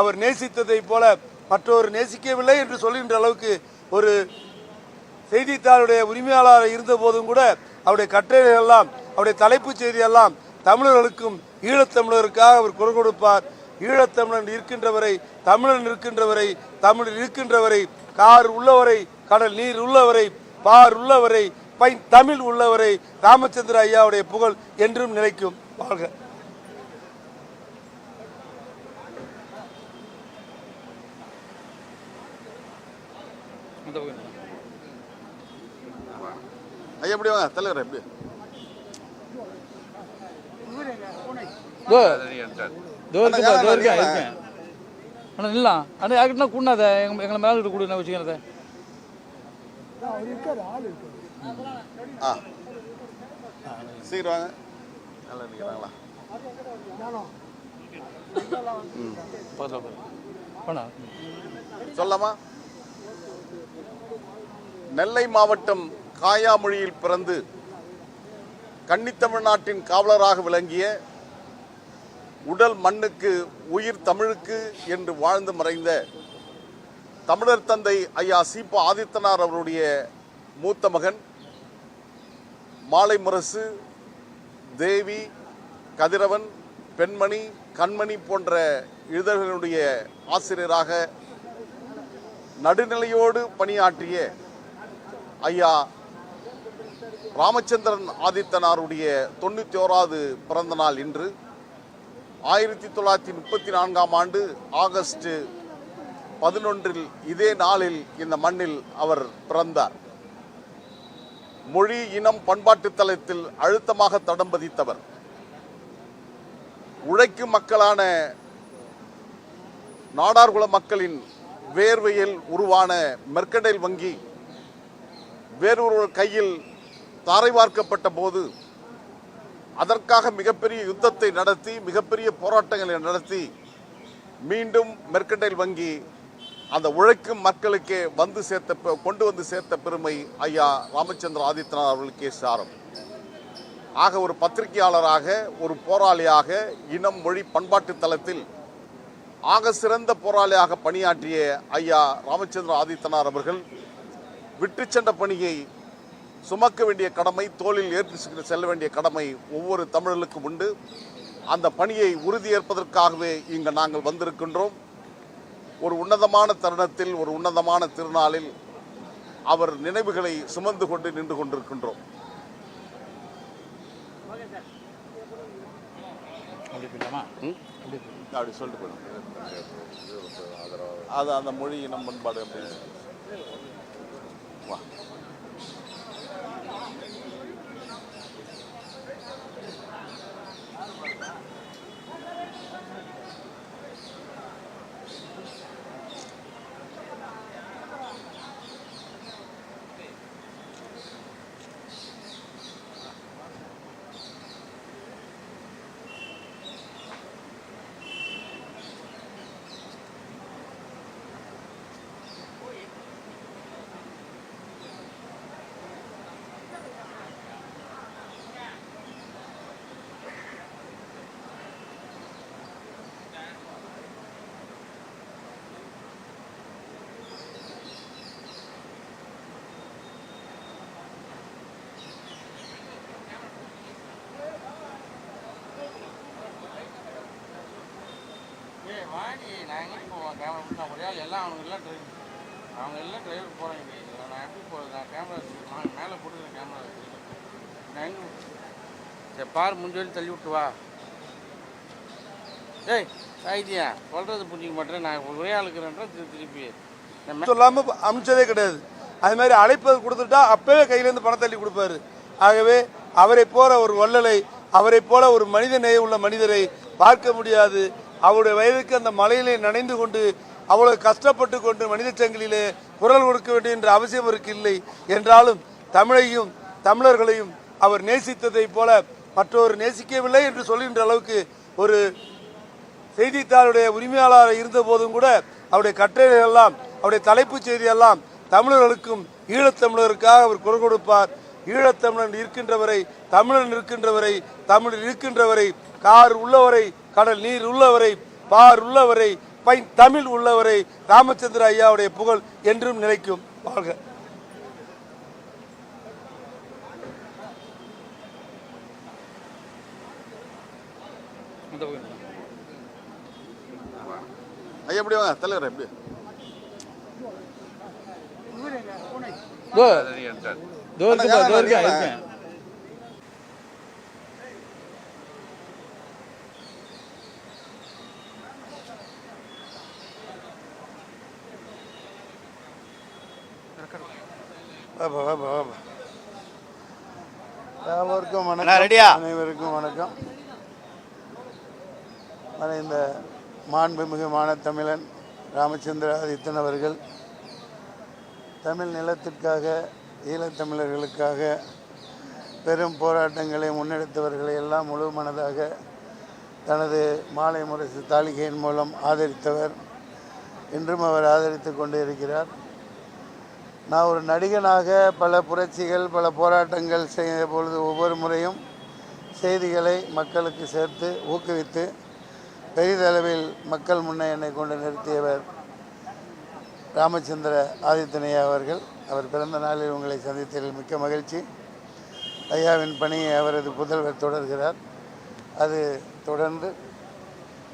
அவர் நேசித்ததைப் போல மற்றவர் நேசிக்கவில்லை என்று சொல்கின்ற அளவுக்கு ஒரு செய்தித்தாளுடைய உரிமையாளராக இருந்த போதும் கூட அவருடைய கட்டுரைகள் எல்லாம் அவருடைய தலைப்புச் செய்தி எல்லாம் தமிழர்களுக்கும் ஈழத்தமிழருக்காக அவர் குரல் கொடுப்பார். ஈழத்தமிழன் இருக்கின்றவரை தமிழன் இருக்கின்றவரை தமிழ் இருக்கின்றவரை கார் உள்ளவரை கடல் நீர் உள்ளவரை பார் உள்ளவரை பை தமிழ் உள்ளவரை ராமச்சந்திர ஐயாவுடைய புகழ் என்றும் நிலைக்கும் வாழ்க. எப்படி வாங்க தலைவர் எப்படி? தோ தோ இருக்கு தோ இருக்கேன் இருக்கேன். அண்ணா நில்லாம் அண்ணா கூடாத எங்க எங்களை மேலே கொடு நான் வச்சுக்கிறத? ஆ. சீக்கிரம் வாங்க. நல்லா நிற்கிறாங்களா பக்கத்தில் வேணா சொல்லலாமா நெல்லை மாவட்டம் காயாமொழியில் பிறந்து கன்னித்தமிழ்நாட்டின் காவலராக விளங்கிய உடல் மண்ணுக்கு உயிர் தமிழுக்கு என்று வாழ்ந்து மறைந்த தமிழர் தந்தை ஐயா சீபா ஆதித்தனார் அவருடைய மூத்த மகன் மாலை முரசு தேவி கதிரவன் பெண்மணி கண்மணி போன்ற இதழ்களுடைய ஆசிரியராக நடுநிலையோடு பணியாற்றிய ஐயா ராமச்சந்திரன் ஆதித்தனாருடைய தொண்ணூற்றி ஓராவது பிறந்த நாள் இன்று ஆயிரத்தி தொள்ளாயிரத்தி முப்பத்தி நான்காம் ஆண்டு ஆகஸ்ட் பதினொன்றில் இதே நாளில் இந்த மண்ணில் அவர் பிறந்தார். மொழி இனம் பண்பாட்டு தளத்தில் அழுத்தமாக தடம் பதித்தவர். உழைக்கும் மக்களான நாடார்குல மக்களின் வேர்வையில் உருவான மெர்கடைல் வங்கி வேறொருவர் கையில் தாரை வார்க்கப்பட்ட போது அதற்காக மிகப்பெரிய யுத்தத்தை நடத்தி மிகப்பெரிய போராட்டங்களை நடத்தி மீண்டும் மெர்கண்டைல் வங்கி அந்த உழைக்கும் மக்களுக்கே வந்து சேர்த்த பெ- கொண்டு வந்து சேர்த்த பெருமை ஐயா ராமச்சந்திர ஆதித்யநாத் அவர்களுக்கே சாரம். ஆக ஒரு பத்திரிகையாளராக ஒரு போராளியாக இனம் மொழி பண்பாட்டு தளத்தில் ஆக சிறந்த போராளியாக பணியாற்றிய ஐயா ராமச்சந்திர ஆதித்தனார் அவர்கள் விட்டு சென்ற பணியை சுமக்க வேண்டிய கடமை தோளில் ஏற்றி செல்ல வேண்டிய கடமை ஒவ்வொரு தமிழர்களுக்கும் உண்டு. அந்த பணியை உறுதியேற்பதற்காகவே இங்கு நாங்கள் வந்திருக்கின்றோம். ஒரு உன்னதமான தருணத்தில் ஒரு உன்னதமான திருநாளில் அவர் நினைவுகளை சுமந்து கொண்டு நின்று கொண்டிருக்கின்றோம். அப்படி சொல்லிட்டு போயிடும். அது அந்த மொழி இனம் பண்பாடு அப்படின்னு வாடி நாங்கள் எங்கே கேமரா விட்டு நான் எல்லாம் அவங்க எல்லாம் டிரைவர் அவங்க எல்லாம் டிரைவர் போகிறாங்க நான் எப்படி போகிறது நான் கேமரா நான் மேலே போட்டு கேமரா நான் எங்கே சரி பார் முஞ்சொலி தள்ளி விட்டு வா. ஏய் சாய்தியா சொல்கிறது புரிஞ்சிக்க மாட்டேன் நான் ஒரே ஆளுக்குறேன்ற திரு திருப்பி சொல்லாமல் அமிச்சதே கிடையாது. அது மாதிரி அழைப்பது கொடுத்துட்டா அப்பவே கையிலேருந்து பணம் தள்ளி கொடுப்பாரு. ஆகவே அவரை போல ஒரு வள்ளலை அவரை போல ஒரு மனித நேயம் உள்ள மனிதரை பார்க்க முடியாது. அவருடைய வயதுக்கு அந்த மலையிலே நனைந்து கொண்டு அவ்வளவு கஷ்டப்பட்டு கொண்டு மனித சங்கிலே குரல் கொடுக்க வேண்டும் என்ற அவசியம் அவருக்கு இல்லை. என்றாலும் தமிழையும் தமிழர்களையும் அவர் நேசித்ததைப் போல மற்றவர் நேசிக்கவில்லை என்று சொல்கின்ற அளவுக்கு ஒரு செய்தித்தாளுடைய உரிமையாளராக இருந்த போதும் கூட அவருடைய கட்டுரைகள் எல்லாம் அவருடைய தலைப்புச் செய்தி எல்லாம் தமிழர்களுக்கும் ஈழத்தமிழருக்காக அவர் குரல் கொடுப்பார். ஈழத்தமிழன் இருக்கின்றவரை தமிழன் இருக்கின்றவரை தமிழ் இருக்கின்றவரை கார் உள்ளவரை கடல் நீர் உள்ளவரை பார் உள்ளவரை பை தமிழ் உள்ளவரை ராமச்சந்திர ஐயாவுடைய புகழ் என்றும் நிலைக்கும் வாழ்க. ஐயா எப்படி வாங்க தலைவர் எப்படி இருக்கேன் அண்ணா, வணக்கம். ரெடியா? அனைவருக்கும் வணக்கம். மறைந்த மாண்புமிகு மானத்தமிழன் ராமச்சந்திர ஆதித்தன் அவர்கள் தமிழ் நிலத்திற்காக ஈழத்தமிழர்களுக்காக பெரும் போராட்டங்களை முன்னெடுத்தவர்களை எல்லாம் முழு மனதாக தனது மாலை முரசு தாளிகையின் மூலம் ஆதரித்தவர். இன்றும் அவர் ஆதரித்து கொண்டு இருக்கிறார் நான் ஒரு நடிகனாக பல புரட்சிகள் பல போராட்டங்கள் செய்த பொழுது ஒவ்வொரு முறையும் செய்திகளை மக்களுக்கு சேர்த்து ஊக்குவித்து பெரிதளவில் மக்கள் முன்னே என்னை கொண்டு நிறுத்தியவர் ராமச்சந்திர ஆதித்தனையா அவர்கள். அவர் பிறந்த நாளில் உங்களை சந்தித்ததில் மிக்க மகிழ்ச்சி. ஐயாவின் பணியை அவரது புதல்வர் தொடர்கிறார். அது தொடர்ந்து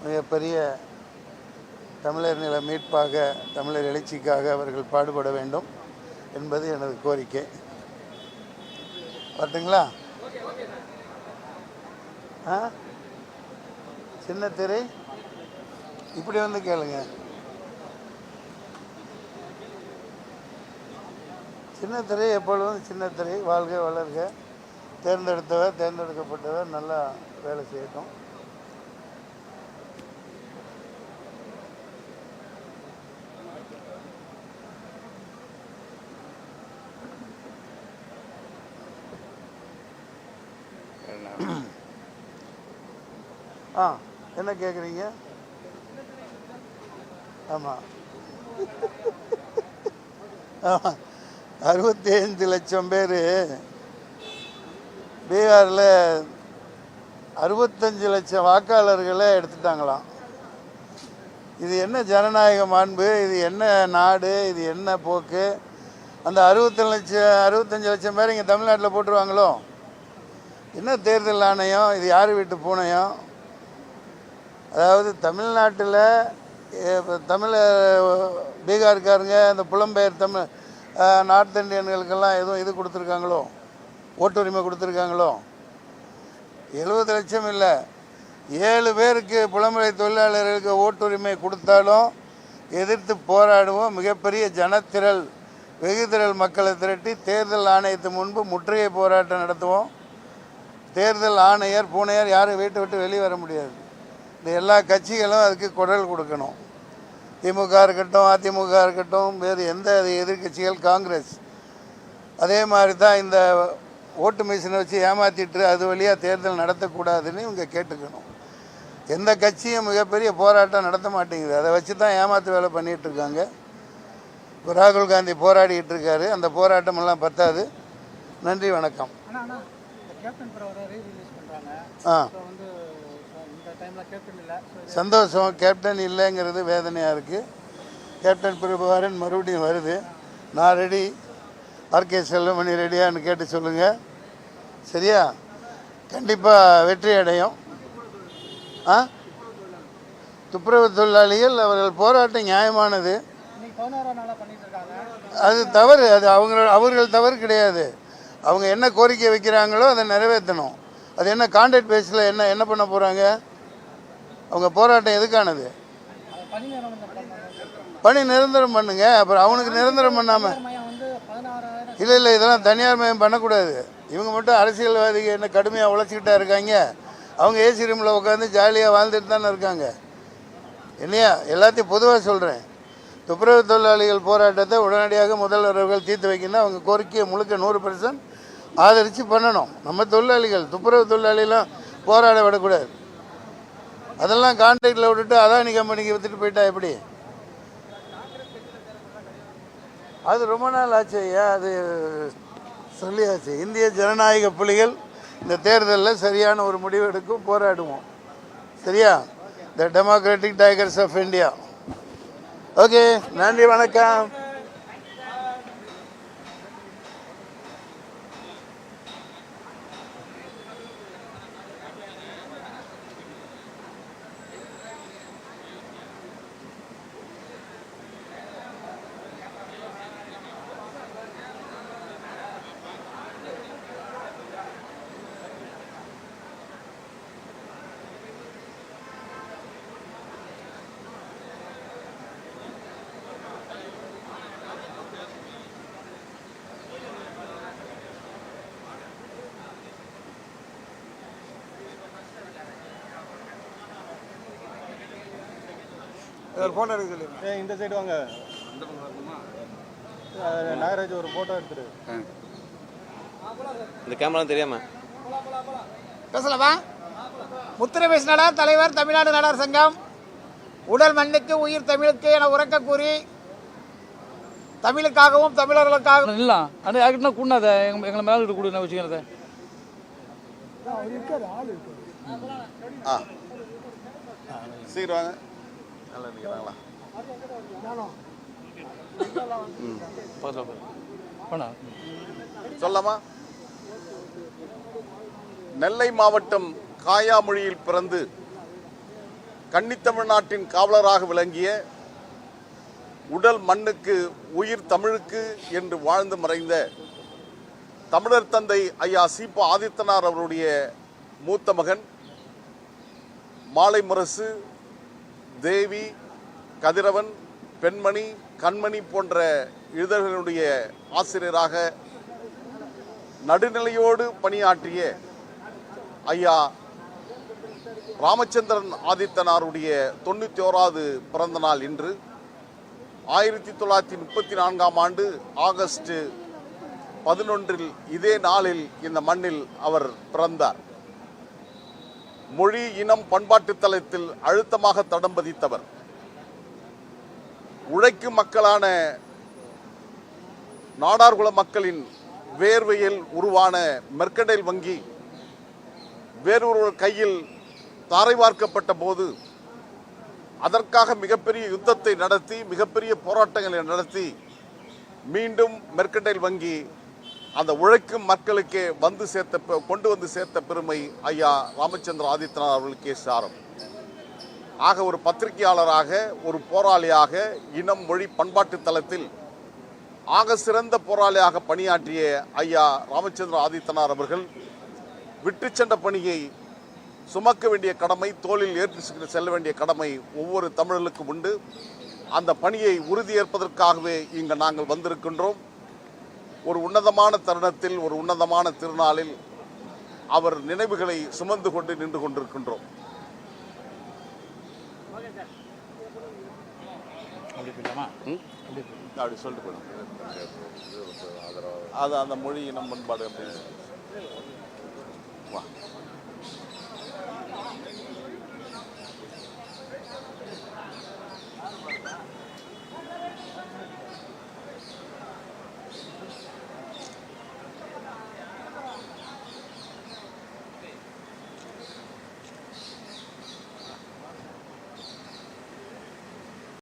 மிகப்பெரிய தமிழர் நில மீட்பாக தமிழர் எழுச்சிக்காக அவர்கள் பாடுபட வேண்டும். என்பது எனது கோரிக்கை. வரட்டுங்களா? ஆ? சின்ன திரை? இப்படி வந்து கேளுங்க. சின்ன திரை எப்பொழுதும் சின்ன திரை. வாழ்க வளர்க. தேர்ந்தெடுத்தவர் தேர்ந்தெடுக்கப்பட்டவர் நல்லா வேலை செய்யட்டும். ஆ என்ன கேட்குறீங்க ஆமாம் ஆமாம் அறுபத்தி ஐந்து லட்சம் பேர் பீகாரில் அறுபத்தஞ்சு லட்சம் வாக்காளர்களை எடுத்துட்டாங்களாம். இது என்ன ஜனநாயக மாண்பு? இது என்ன நாடு? இது என்ன போக்கு? அந்த அறுபத்தி லட்சம் அறுபத்தஞ்சு லட்சம் பேர் இங்கே தமிழ்நாட்டில் போட்டுருவாங்களோ? என்ன தேர்தல் ஆணையம்? இது யார் வீட்டு பூனையும்? அதாவது தமிழ்நாட்டில் தமிழ பீகார்காரங்க இந்த புலம்பெயர் தமிழ் நார்த் இந்தியன்களுக்கெல்லாம் எதுவும் இது கொடுத்துருக்காங்களோ? ஓட்டுரிமை கொடுத்துருக்காங்களோ? எழுபது லட்சம் இல்லை. ஏழு பேருக்கு புலம்பெயர் தொழிலாளர்களுக்கு ஓட்டுரிமை கொடுத்தாலும் எதிர்த்து போராடுவோம். மிகப்பெரிய ஜனத்திரள் வெகுதிரள் மக்களை திரட்டி தேர்தல் ஆணையத்து முன்பு முற்றுகை போராட்டம் நடத்துவோம். தேர்தல் ஆணையர் பூனையர் யாரும் வீட்டை விட்டு வெளியே வர முடியாது. இந்த எல்லா கட்சிகளும் அதுக்கு குரல் கொடுக்கணும். திமுக இருக்கட்டும் அதிமுக இருக்கட்டும் வேறு எந்த எதிர்க்கட்சிகள் காங்கிரஸ். அதே மாதிரி தான் இந்த ஓட்டு மிஷினை வச்சு ஏமாத்திட்டு அது வழியாக தேர்தல் நடத்தக்கூடாதுன்னு இவங்க கேட்டுக்கணும். எந்த கட்சியும் மிகப்பெரிய போராட்டம் நடத்த மாட்டேங்குது. அதை வச்சு தான் ஏமாத்து வேலை பண்ணிகிட்டு இருக்காங்க. இப்போ ராகுல் காந்தி போராடிட்டு இருக்காரு. அந்த போராட்டமெல்லாம் பத்தாது. நன்றி வணக்கம். ஆ. சந்தோஷம். கேப்டன் இல்லைங்கிறது வேதனையாக இருக்குது கேப்டன் பிரபாகரன் மறுபடியும் வருது. நான் ரெடி ஆர்கே செல்வமணி ரெடியான்னு கேட்டு சொல்லுங்கள் சரியா? கண்டிப்பாக வெற்றி அடையும். ஆ? துப்புரவு தொழிலாளிகள் அவர்கள் போராட்டம் நியாயமானது. அது தவறு. அது அவங்க அவர்கள் தவறு கிடையாது. அவங்க என்ன கோரிக்கை வைக்கிறாங்களோ அதை நிறைவேற்றணும். அது என்ன கான்ட்ராக்ட் பேஸில் என்ன என்ன பண்ண போகிறாங்க அவங்க போராட்டம் எதுக்கானது? பணி நிரந்தரம் பண்ணுங்க. அப்புறம் அவனுக்கு நிரந்தரம் பண்ணாமல் இல்லை இல்லை இதெல்லாம் தனியார் மயம் பண்ணக்கூடாது. இவங்க மட்டும் அரசியல்வாதிகள் என்ன கடுமையாக உழைச்சிக்கிட்டா இருக்காங்க. அவங்க ஏசி ரூமில் உட்காந்து ஜாலியாக வாழ்ந்துட்டு தானே இருக்காங்க. இல்லையா எல்லாத்தையும் பொதுவாக சொல்கிறேன் துப்புரவு தொழிலாளிகள் போராட்டத்தை உடனடியாக முதல்வர் அவர்கள் தீர்த்து வைக்கணும் அவங்க கோரிக்கையை முழுக்க நூறு பர்சன்ட் ஆதரித்து பண்ணணும். நம்ம தொழிலாளிகள் துப்புரவு தொழிலாளிலாம் போராட விடக்கூடாது. அதெல்லாம் கான்ட்ராக்டில் விட்டுட்டு அதானி கம்பெனிக்கு விற்றுட்டு போயிட்டா எப்படி? அது ரொம்ப நாள் ஆச்சு ஐயா அது சொல்லியாச்சு. இந்திய ஜனநாயக புலிகள் இந்த தேர்தலில் சரியான ஒரு முடிவு எடுக்கும் போராடுவோம். சரியா? The democratic tigers of India okay நன்றி வணக்கம். ஒரு ஃபோட்டோ எடுக்க சொல்லி ஏய் இந்த சைடு வாங்க. நாகராஜ் ஒரு ஃபோட்டோ எடுத்துரு. இந்த கேமரா தெரியாம? பேசலாமா? முத்திரை பேசினாடா தலைவர் தமிழ்நாடு நாடார் சங்கம். உடல் மண்ணுக்கு உயிர் தமிழுக்கு என உறக்க கூறி தமிழுக்காகவும் தமிழர்களுக்காகவும் அண்ணா இல்லலாம் அண்ணா யாருக்கிட்டனா கூடாத எங்க எங்களை மேலே கிட்ட கொடு நான் வச்சுக்கிறத? ஆ. சீக்கிரம் வாங்க. நல்லா நிற்கிறாங்களா வேணா சொல்லலாமா நெல்லை மாவட்டம் காயாமொழியில் பிறந்து கன்னித்தமிழ்நாட்டின் காவலராக விளங்கிய உடல் மண்ணுக்கு உயிர் தமிழுக்கு என்று வாழ்ந்து மறைந்த தமிழர் தந்தை ஐயா சீபா ஆதித்தனார் அவருடைய மூத்த மகன் மாலை முரசு தேவி கதிரவன் பெண்மணி கண்மணி போன்ற இதழ்களுடைய ஆசிரியராக நடுநிலையோடு பணியாற்றிய ஐயா ராமச்சந்திரன் ஆதித்தனாருடைய தொண்ணூற்றி ஓராவது பிறந்த நாள் இன்று ஆயிரத்தி தொள்ளாயிரத்தி முப்பத்தி நான்காம் ஆண்டு ஆகஸ்ட் பதினொன்றில் இதே நாளில் இந்த மண்ணில் அவர் பிறந்தார். மொழி இனம் பண்பாட்டு தளத்தில் அழுத்தமாக தடம் பதித்தவர். உழைக்கும் மக்களான நாடார்குல மக்களின் வேர்வையில் உருவான மெர்கடைல் வங்கி வேறொருவர் கையில் தாரை வார்க்கப்பட்ட போது அதற்காக மிகப்பெரிய யுத்தத்தை நடத்தி மிகப்பெரிய போராட்டங்களை நடத்தி மீண்டும் மெர்கடைல் வங்கி அந்த உழைக்கும் மக்களுக்கே வந்து சேர்த்த பெ- கொண்டு வந்து சேர்த்த பெருமை ஐயா ராமச்சந்திர ஆதித்யநாத் அவர்களுக்கே சாரம். ஆக ஒரு பத்திரிகையாளராக ஒரு போராளியாக இனம் மொழி பண்பாட்டு தளத்தில் ஆக சிறந்த போராளியாக பணியாற்றிய ஐயா ராமச்சந்திர ஆதித்தனார் அவர்கள் விட்டு சென்ற பணியை சுமக்க வேண்டிய கடமை தோளில் ஏற்றி செல்ல வேண்டிய கடமை ஒவ்வொரு தமிழர்களுக்கும் உண்டு. அந்த பணியை உறுதியேற்பதற்காகவே இங்கு நாங்கள் வந்திருக்கின்றோம். ஒரு உன்னதமான தருணத்தில் ஒரு உன்னதமான திருநாளில் அவர் நினைவுகளை சுமந்து கொண்டு நின்று கொண்டிருக்கின்றோம். அப்படி சொல்லிட்டு போயிடும் அது அந்த மொழி இனம் பண்பாடு அப்படின்னு வா.